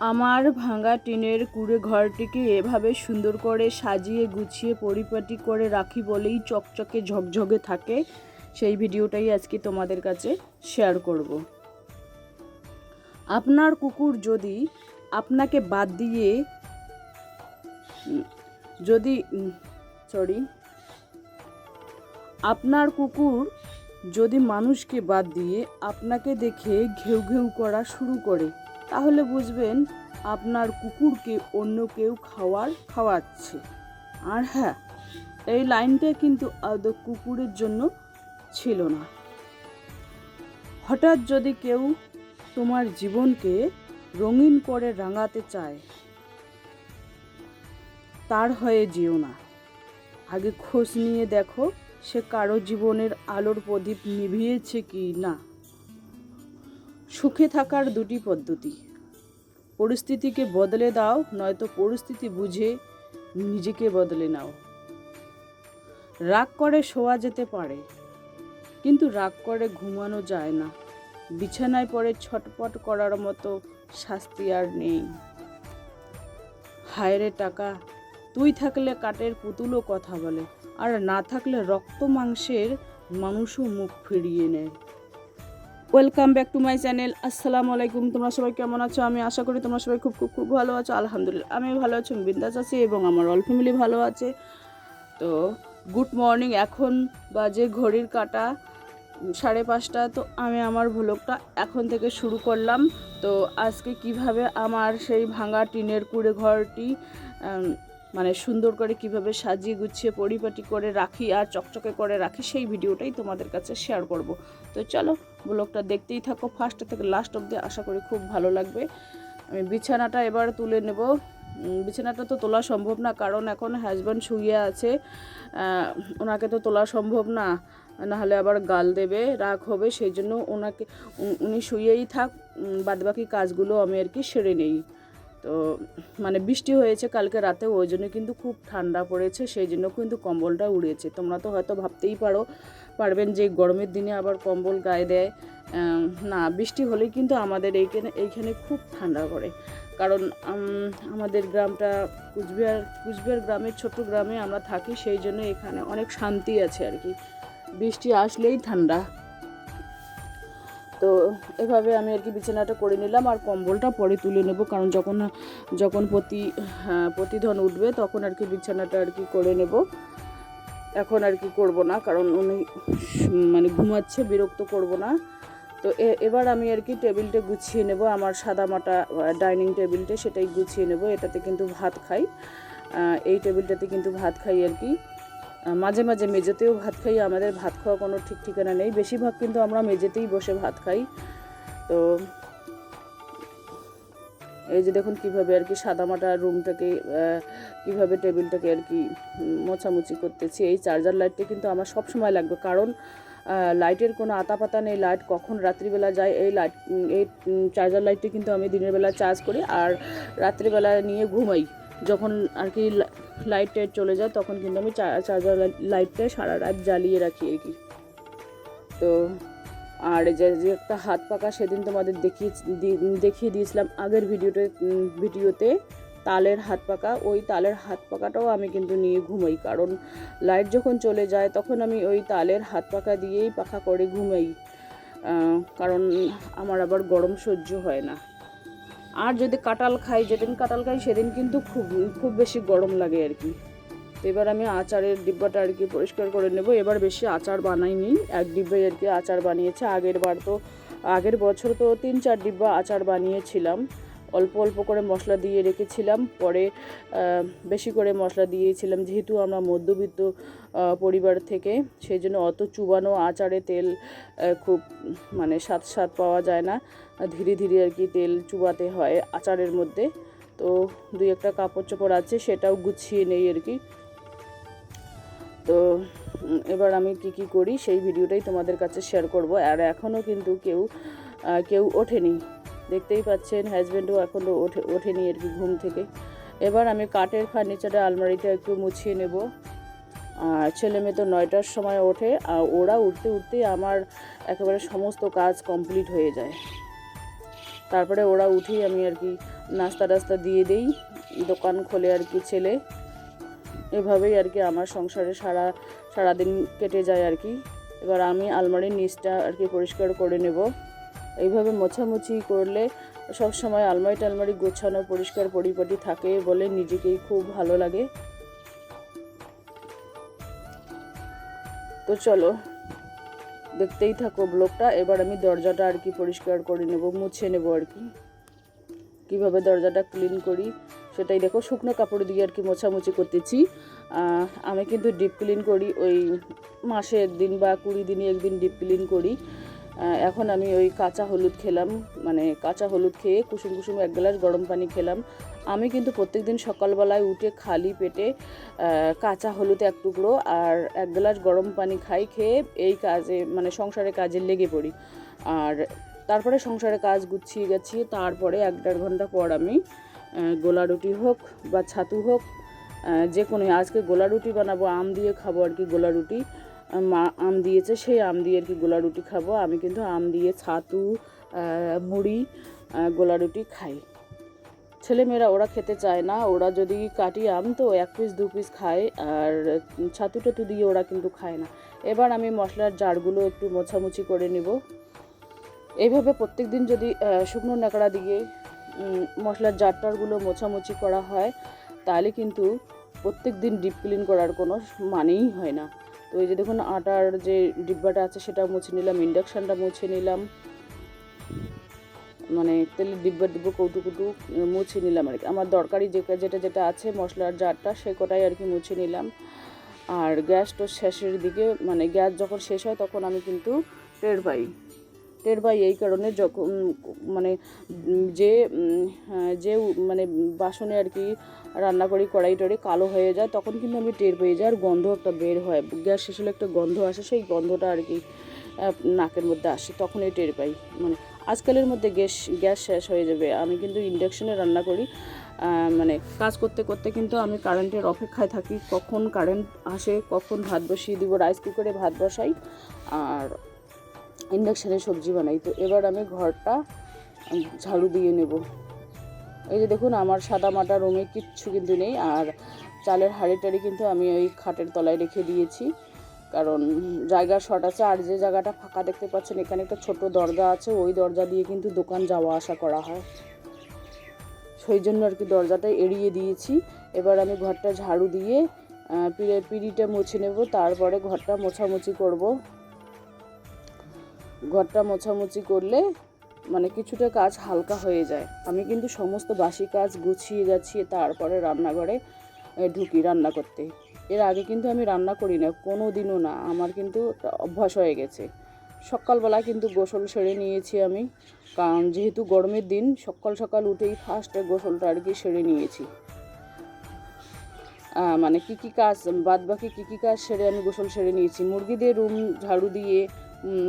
আমার ভাঙা টিনের কুড়ে ঘরটিকে এভাবে সুন্দর করে সাজিয়ে গুছিয়ে পরিপাটি করে রাখি বলেই চকচকে ঝকঝকে থাকে, সেই ভিডিওটাই আজকে তোমাদের কাছে শেয়ার করব। আপনার কুকুর যদি আপনাকে বাদ দিয়ে, যদি সরি আপনার কুকুর যদি মানুষকে বাদ দিয়ে আপনাকে দেখে ঘেউ ঘেউ করা শুরু করে তাহলে বুঝবেন আপনার কুকুরকে অন্য কেউ খাওয়ার, খাওয়াচ্ছে। আর হ্যাঁ এই লাইনটা কিন্তু আদৌ কুকুরের জন্য ছিল না। হঠাৎ যদি কেউ তোমার জীবনকে রঙিন করে রাঙাতে চায়, তার হয়ে যেও না। আগে খোঁজ নিয়ে দেখো সে কারও জীবনের আলোর প্রদীপ নিভিয়েছে কি না। সুখে থাকার দুটি পদ্ধতি। পরিস্থিতিকে বদলে দাও, নয়তো পরিস্থিতি বুঝে নিজেকে বদলে নাও। রাগ করে শোয়া যেতে পারে, কিন্তু রাগ করে ঘুমানো যায় না। বিছানায় পড়ে ছটপট করার মতো শাস্তি আর নেই। হায়রে টাকা, তুই থাকলে কাঠের পুতুলও কথা বলে, আর না থাকলে রক্ত মাংসের মানুষও মুখ ফিরিয়ে নেয়। Welcome back to my channel আসসালামু আলাইকুম তোমরা সবাই কেমন আছো? আমি আশা করি তোমরা সবাই খুব খুব খুব ভালো আছো। আলহামদুলিল্লাহ আমি ভালো আছি বিন্দাস আছি এবং আমার অল ফ্যামিলি ভালো আছে। তো গুড মর্নিং এখন বাজে ঘড়ির কাটা সাড়ে পাঁচটা। তো, আমি আমার ভ্লগটা এখন থেকে শুরু করলাম। তো, আজকে কীভাবে আমার সেই ভাঙা টিনের কুড়ে ঘরটি মানে সুন্দর করে কীভাবে সাজিয়ে গুছিয়ে পরিপাটি করে রাখি আর চকচকে করে রাখি, সেই ভিডিওটাই তোমাদের কাছে শেয়ার করব। তো চলো ব্লগটা দেখতেই থাকো ফার্স্ট থেকে লাস্ট অবধি আশা করি খুব ভালো লাগবে। আমি বিছানাটা এবার তুলে নেব। বিছানাটা তো তোলা সম্ভব না, কারণ এখন হাজব্যান্ড শুয়ে আছে। ওনাকে তো তোলা সম্ভব না, নাহলে আবার গাল দেবে, রাগ হবে, সেই জন্য ওনাকে উনি- শুয়েই থাক বাদবাকি কাজগুলো আমি আর কি সেরে নেই। তো মানে বৃষ্টি হয়েছে কালকে রাতে ওই জন্য কিন্তু খুব ঠান্ডা পড়েছে, সেই জন্য কিন্তু কম্বলটা উড়িয়েছে। তোমরা তো হয়তো ভাবতেই পারো, পারবেন যে গরমের দিনে আবার কম্বল গায়ে দেয় না, বৃষ্টি হলেই কিন্তু আমাদের এইখানে এইখানে খুব ঠান্ডা করে কারণ আমাদের গ্রামটা কুচবিহার কুচবিহার গ্রামের ছোট গ্রামে আমরা থাকি, সেই জন্য এখানে অনেক শান্তি আছে আর কি। বৃষ্টি আসলেই ঠান্ডা। তো এভাবে আমি আর কি বিছানাটা করে নিলাম আর কম্বলটা পরে তুলে নেব কারণ যখন যখন প্রতি হ্যাঁ, প্রতিধন উঠবে তখন আর কি বিছানাটা আর কি করে নেব। এখন আর কি করব না কারণ উনি মানে ঘুমাচ্ছে বিরক্ত করব না। তো এবার আমি আর কি টেবিলটা গুছিয়ে নেব আমার সাদা মাটা ডাইনিং টেবিলটা সেটাই গুছিয়ে নেব এটাতে কিন্তু ভাত খাই। এই টেবিলটাতে কিন্তু ভাত খাই আর কি। মাঝে মাঝে মেঝেতেও ভাত খাই, আমাদের ভাত খাওয়া কোনো ঠিক ঠিকানা নেই। বেশিরভাগ কিন্তু আমরা মেঝেতেই বসে ভাত খাই। তো এই যে দেখুন কীভাবে আর কি সাদামাটা রুমটাকে কীভাবে টেবিলটাকে আর কি মোছামুছি করতেছি। এই চার্জার লাইটটা কিন্তু আমার সব সময় লাগবে। কারণ লাইটের কোনো আতাপাতা নেই। লাইট কখন রাত্রিবেলা যায়, এই লাইট, এই চার্জার লাইটটি কিন্তু আমি দিনের বেলা চার্জ করি। আর রাত্রিবেলা নিয়ে ঘুমাই। যখন আর কি লাইট টাইট চলে যায়, তখন কিন্তু আমি চার্জার লাই- লাইটটা সারা রাত জ্বালিয়ে রাখি আর কি। তো, আর যে যে একটা হাত পাকা সেদিন তোমাদের দেখিয়ে দেখিয়ে দিয়েছিলাম আগের ভিডিওতে ভিডিওতে, তালের হাত পাকা ওই তালের হাত পাকাটাও আমি কিন্তু নিয়ে ঘুমাই, কারণ লাইট যখন চলে যায়, তখন আমি ওই তালের হাত পাকা দিয়েই পাখা করে ঘুমাই। কারণ আমার আবার গরম সহ্য হয় না। আর যদি কাঁঠাল খাই, যেদিন কাঁঠাল খাই, সেদিন কিন্তু খুব খুব বেশি গরম লাগে আর কি। তো এবার আমি আচারের ডিব্বাটা আর কি পরিষ্কার করে নেব। এবার বেশি আচার বানাইনি, এক ডিব্বাই আর কি আচার বানিয়েছে। আগের বার তো, আগের বছর তো তিন, চার ডিব্বা আচার বানিয়েছিলাম। অল্প অল্প করে মশলা দিয়ে রেখেছিলাম। পরে বেশি করে মশলা দিয়েছিলাম যেহেতু আমরা মধ্যবিত্ত পরিবার থেকে। সেই জন্য অত চুবানো আচারে তেল খুব মানে স্বাদ স্বাদ পাওয়া যায় না। ধীরে ধীরে আর কি তেল চুবাতে হয় আচারের মধ্যে। তো দুই একটা কাপড় চোপড় আছে, সেটাও গুছিয়ে নেই আর কি। তো এবার আমি কি কি করি সেই ভিডিওটাই তোমাদের কাছে শেয়ার করব। আর এখনও কিন্তু কেউ কেউ ওঠেনি। দেখতেই পাচ্ছেন হাজব্যান্ডও এখনও ওঠে, ওঠেনি আর কি ঘুম থেকে। এবার আমি কাঠের ফার্নিচারের আলমারিটা একটু মুছিয়ে নেব। আর ছেলে মেয়ে তো নয়টার সময় ওঠে, আর ওরা উঠতে, উঠতেই আমার একেবারে সমস্ত কাজ কমপ্লিট হয়ে যায়। তারপরে ওরা উঠেই আমি আর কি নাস্তা টাস্তা দিয়ে দেই, দোকান খোলে আর কি ছেলে। এভাবেই আর কি আমার সংসারে সারা, সারাদিন কেটে যায় আর কি। এবার আমি আলমারির নিচটা আর কি পরিষ্কার করে নেব। এইভাবে মোছামুছি করলে সব সময় আলমারি টালমারি গোছানো, পরিষ্কার পরিপাটি থাকে বলে নিজেকেই খুব ভালো লাগে। তো চলো, দেখতেই থাকো ব্লগটা। এবার আমি দরজাটা আর কি পরিষ্কার করে নেব, মুছে নেব আর কি। কীভাবে দরজাটা ক্লিন করি সেটাই দেখো, শুকনো কাপড় দিয়ে আর কি মোছামুছি করতেছি। আমি কিন্তু ডিপ ক্লিন করি, ওই মাসে একদিন বা কুড়ি দিনে একদিন ডিপ ক্লিন করি। এখন আমি ওই কাঁচা হলুদ খেলাম মানে কাঁচা হলুদ খেয়ে কুসুম কুসুম এক গ্লাস গরম পানি খেলাম। আমি কিন্তু প্রত্যেকদিন সকালবেলায় উঠে খালি পেটে কাঁচা হলুদ এক টুকরো আর এক গ্লাস গরম পানি খাই, খেয়ে এই কাজে মানে সংসারে কাজে লেগে পড়ি। আর তারপরে সংসারে কাজ গুছিয়ে গেছি তারপরে এক দেড় ঘণ্টা পর আমি গোলা রুটি হোক বা ছাতু হোক যে কোনো, আজকে গোলা রুটি বানাবো, আম দিয়ে খাব আর কি গোলা রুটি। মা আম দিয়েছে, সেই আম দিয়ে আর কি গোলা রুটি খাব। আমি কিন্তু আম দিয়ে ছাতু মুড়ি গোলা রুটি খাই। ছেলেমেয়েরা ওরা খেতে চায় না, ওরা যদি কাটি আম তো এক পিস দু পিস খায়, আর ছাতু টাতু দিয়ে ওরা কিন্তু খায় না। এবার আমি মশলার জারগুলো একটু মোছামুছি করে নিব। এইভাবে প্রত্যেক দিন যদি শুকনো ন্যাকড়া দিয়ে মশলার জারটারগুলো মোছামুছি করা হয়, তাহলে কিন্তু প্রত্যেক দিন ডিপ ক্লিন করার কোনো মানেই হয় না। তো এই যে দেখুন, আটার যে ডিব্বাটা আছে সেটা মুছে নিলাম, ইন্ডাকশানটা মুছে নিলাম। মানে তেলের ডিব্বা ডিব্বা কৌটু কুটু মুছে নিলাম আর কি। আমার দরকারি যে যেটা যেটা আছে, মশলার জারটা, সে কটাই আর কি মুছে নিলাম। আর গ্যাস তো শেষের দিকে মানে গ্যাস যখন শেষ হয় তখন আমি কিন্তু টের পাই। টের পাই এই কারণে যখন মানে যে যে মানে বাসনে আর কি রান্না করি, কড়াই টড়াই কালো হয়ে যায়, তখন কিন্তু আমি টের পেয়ে যাই আর গন্ধ একটা বের হয়। গ্যাস শেষ হলে একটা গন্ধ আসে, সেই গন্ধটা আর কি নাকের মধ্যে আসে, তখনই টের পাই। মানে আজকালের মধ্যে গ্যাস গ্যাস শেষ হয়ে যাবে। আমি কিন্তু ইন্ডাকশনে রান্না করি মানে কাজ করতে করতে কিন্তু আমি কারেন্টের অপেক্ষায় থাকি, কখন কারেন্ট আসে, কখন ভাত বসিয়ে দিব, রাইস কুকারে ভাত বসাই, আর ইন্ডাকশানে সবজি বানাই। তো এবার আমি ঘরটা ঝাড়ু দিয়ে নেব। এই যে দেখুন, আমার সাদা মাটা রুমে কিচ্ছু কিন্তু নেই, আর চালের হাঁড়ি টাড়ি কিন্তু আমি ওই খাটের তলায় রেখে দিয়েছি। কারণ জায়গা শর্ট আছে, আর যে জায়গাটা ফাঁকা দেখতে পাচ্ছেন, এখানে একটা ছোট দরজা আছে, ওই দরজা দিয়ে কিন্তু দোকান যাওয়া আসা করা হয়। সেই জন্য আর কি দরজাটা এড়িয়ে দিয়েছি। এবার আমি ঘরটা ঝাড়ু দিয়ে পিড়ে পিড়িটা মুছে নেব, তারপরে ঘরটা মোছামুছি করব। ঘরটা মোছামুছি করলে মানে কিছুটা কাজ হালকা হয়ে যায়। আমি কিন্তু সমস্ত বাসি কাজ গুছিয়ে গাছিয়ে তারপরে রান্নাঘরে ঢুকি রান্না করতে। এর আগে কিন্তু আমি রান্না করি না কোনো দিনও না। আমার কিন্তু অভ্যাস হয়ে গেছে। সকালবেলা কিন্তু গোসল সেরে নিয়েছি আমি। কারণ যেহেতু গরমের দিন, সকাল সকাল উঠেই ফার্স্টে গোসলটা আর কি সেরে নিয়েছি। মানে কি কি কাজ বাদ বাকি কী কী কাজ সেরে আমি গোসল সেরে নিয়েছি। মুরগিদের রুম ঝাড়ু দিয়ে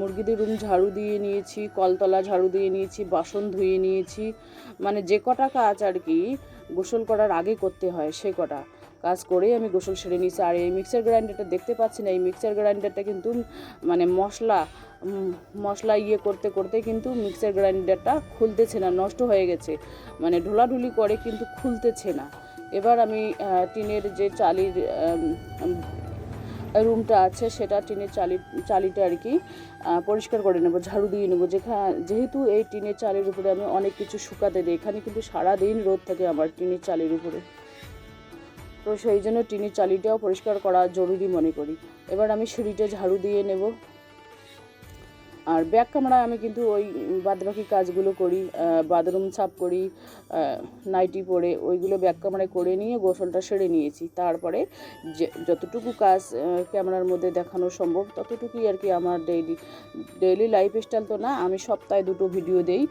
মুরগিদের রুম ঝাড়ু দিয়ে নিয়েছি, কলতলা ঝাড়ু দিয়ে নিয়েছি, বাসন ধুয়ে নিয়েছি। মানে যে কটা কাজ আর কি গোসল করার আগে করতে হয় সে কটা কাজ করেই আমি গোসল সেরে নিয়েছি। আর এই মিক্সার গ্রাইন্ডারটা দেখতে পাচ্ছি না, এই মিক্সার গ্রাইন্ডারটা কিন্তু মানে মশলা মশলা ইয়ে করতে করতে কিন্তু মিক্সার গ্রাইন্ডারটা খুলতেছে না, নষ্ট হয়ে গেছে। মানে ঢোলাঢুলি করে কিন্তু খুলতেছে না। এবার আমি টিনের যে চালির রুমটা আছে সেটা টিনের চালি, চালিটা আর কি পরিষ্কার করে নেব, ঝাড়ু দিয়ে নেব। যেখানে যেহেতু এই টিনের চালের উপরে আমি অনেক কিছু শুকাতে দিই, এখানে কিন্তু সারাদিন রোদ থাকে আমার টিনের চালের উপরে। তো সেই জন্য টিনের চালিটাও পরিষ্কার করা জরুরি মনে করি। এবার আমি সিঁড়িটা ঝাড়ু দিয়ে নেব। আর ব্যাক ক্যামেরায় আমি কিন্তু ওই বাদবাকি কাজগুলো করি বাথরুম সাফ করি নাইটি পরে ওইগুলো ব্যাক ক্যামেরায় করে নিয়ে গোসলটা সেরে নিয়েছি। তারপরে যে, যতটুকু কাজ ক্যামেরার মধ্যে দেখানো সম্ভব, ততটুকুই আর কি আমার ডেইলি ডেইলি লাইফ স্টাইল তো না, আমি সপ্তাহে দুটো ভিডিও দেই।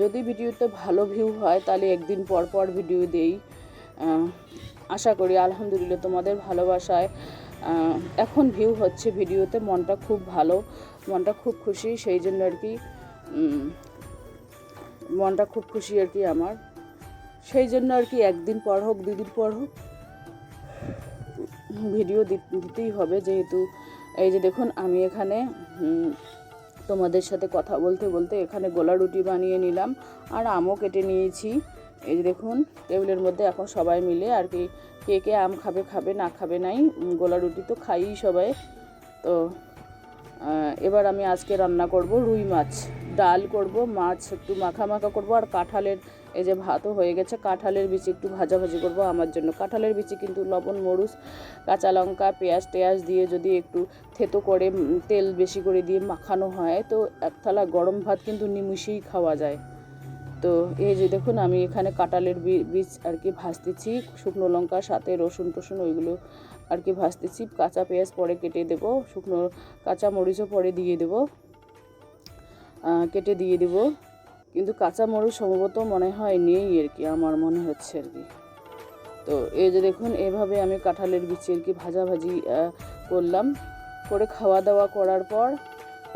যদি ভিডিওতে ভালো ভিউ হয়, তাহলে একদিন পর পর ভিডিও দেই। আশা করি, আলহামদুলিল্লাহ তোমাদের ভালোবাসায়। এখন ভিউ হচ্ছে ভিডিওতে। মনটা খুব ভালো, মনটা খুব খুশি, সেই জন্য আর কি মনটা খুব খুশি আর কি আমার। সেই জন্য আর কি একদিন পর হোক, দুদিন পর হোক, ভিডিও দিতেই হবে যেহেতু। এই যে দেখুন, আমি এখানে তোমাদের সাথে কথা বলতে বলতে এখানে গোলা রুটি বানিয়ে নিলাম, আর আমও কেটে নিয়েছি। এই যে দেখুন, টেবিলের মধ্যে এখন সবাই মিলে আর কি কে কে আম খাবে খাবে, না খাবে নাই গোলা রুটি তো খাই সবাই। তো এবার আমি আজকে রান্না করব রুই মাছ। ডাল করব, মাছ একটু মাখা মাখা করব, আর কাঁঠালের, এই যে ভাতও হয়ে গেছে, কাঁঠালের বিচি একটু ভাজা ভাজি করব আমার জন্য। কাঁঠালের বিচি কিন্তু লবণ, মরুচ, কাঁচা লঙ্কা, পেঁয়াজ টেয়াজ দিয়ে যদি একটু থেতো করে তেল বেশি করে দিয়ে মাখানো হয়, তো এক থালা গরম ভাত কিন্তু নিমিষেই খাওয়া যায়। তো এই যে দেখুন, আমি এখানে কাঁঠালের বীজ আর কি ভাজতেছি, শুকনো লঙ্কার সাথে রসুন টসুন, ওইগুলো আর কি ভাজতেছি। কাঁচা পেঁয়াজ পরে কেটে দেবো, শুকনো কাঁচা মরিচও পরে দিয়ে দেবো কেটে দিয়ে দেবো। কিন্তু কাঁচা মরিচ সম্ভবত মনে হয় নেই আর কি, আমার মনে হচ্ছে আর কি। তো এই যে দেখুন, এভাবে আমি কাঁঠালের বিচি আর কি ভাজাভাজি করলাম। করে খাওয়া দাওয়া করার পর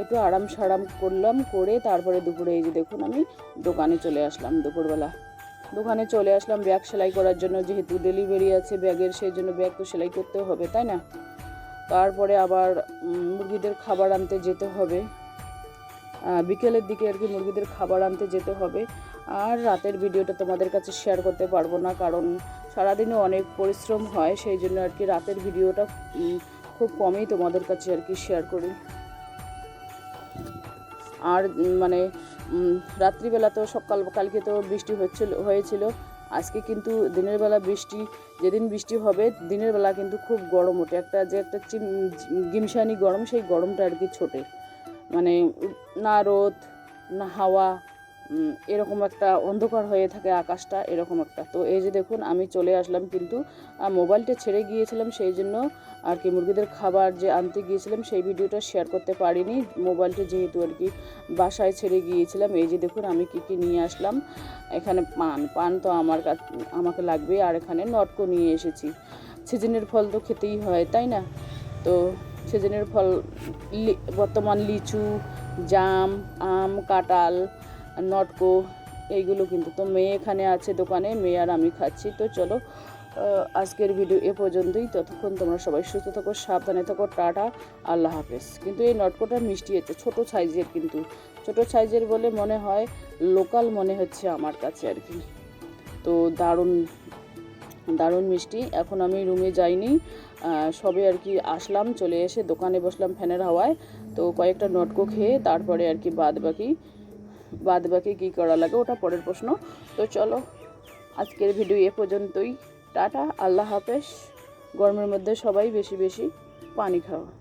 একটু আরাম সারাম করলাম, করে তারপরে দুপুরে এই যে দেখুন আমি দোকানে চলে আসলাম দুপুরবেলা। দোকানে চলে আসলাম ব্যাগ সেলাই করার জন্য, যেহেতু ডেলিভারি আছে ব্যাগের, সেই জন্য ব্যাগ তো সেলাই করতে হবে, তাই না? তারপরে আবার মুরগিদের খাবার আনতে যেতে হবে। বিকেলের দিকে আর কি মুরগিদের খাবার আনতে যেতে হবে। আর রাতের ভিডিওটা তোমাদের কাছে শেয়ার করতে পারব না, কারণ সারাদিনে অনেক পরিশ্রম হয়, সেই জন্য আর কি রাতের ভিডিওটা খুব কমই তোমাদের কাছে আর কি শেয়ার করি। আর মানে রাত্রিবেলা তো সকাল, কালকে তো বৃষ্টি হচ্ছিল, হয়েছিল। আজকে কিন্তু দিনের বেলা বৃষ্টি, যেদিন বৃষ্টি হবে, দিনের বেলা কিন্তু খুব গরম ওঠে। একটা যে একটা গিমসানি গরম, সেই গরমটা আর কি ছোটে। মানে না রোদ, না হাওয়া এরকম একটা অন্ধকার হয়ে থাকে আকাশটা, এরকম একটা। তো এই যে দেখুন, আমি চলে আসলাম কিন্তু মোবাইলটা ছেড়ে গিয়েছিলাম সেই জন্য, আর কি মুরগিদের খাবার যে আনতে গিয়েছিলাম সেই ভিডিওটা শেয়ার করতে পারিনি। মোবাইলটা যেহেতু আর কি বাসায় ছেড়ে গিয়েছিলাম, এই যে দেখুন, আমি কী কী নিয়ে আসলাম। এখানে পান পান তো আমার আমাকে লাগবে, আর এখানে নটকো নিয়ে এসেছি। সিজনের ফল তো খেতেই হয়, তাই না? তো সিজনের ফল বর্তমান লিচু, জাম, আম, কাঁঠাল নটকো, এইগুলো কিন্তু। তো মেয়ে এখানে আছে দোকানে, মেয়ে আর আমি খাচ্ছি। তো চলো আজকের ভিডিও এ পর্যন্তই। ততক্ষণ তোমরা সবাই সুস্থ থাকো, সাবধানে থাকো, টাটা, আল্লাহ হাফেজ। কিন্তু এই নটকোটা মিষ্টি হচ্ছে ছোট সাইজের কিন্তু। ছোট সাইজের বলে মনে হয় লোকাল মনে হচ্ছে আমার কাছে আর কি। তো দারুণ দারুণ মিষ্টি। এখন আমি রুমে যাইনি। সবে আর কি আসলাম, চলে এসে দোকানে বসলাম ফ্যানের হাওয়ায়। তো কয়েকটা নটকো খেয়ে তারপরে আর কি বাদ বাকি বাদ বাকি কী করা লাগে ওটা পরের প্রশ্ন। তো চলো, আজকের ভিডিও এ পর্যন্তই। টাটা, আল্লাহ হাফেজ। গরমের মধ্যে সবাই বেশি বেশি পানি খাওয়া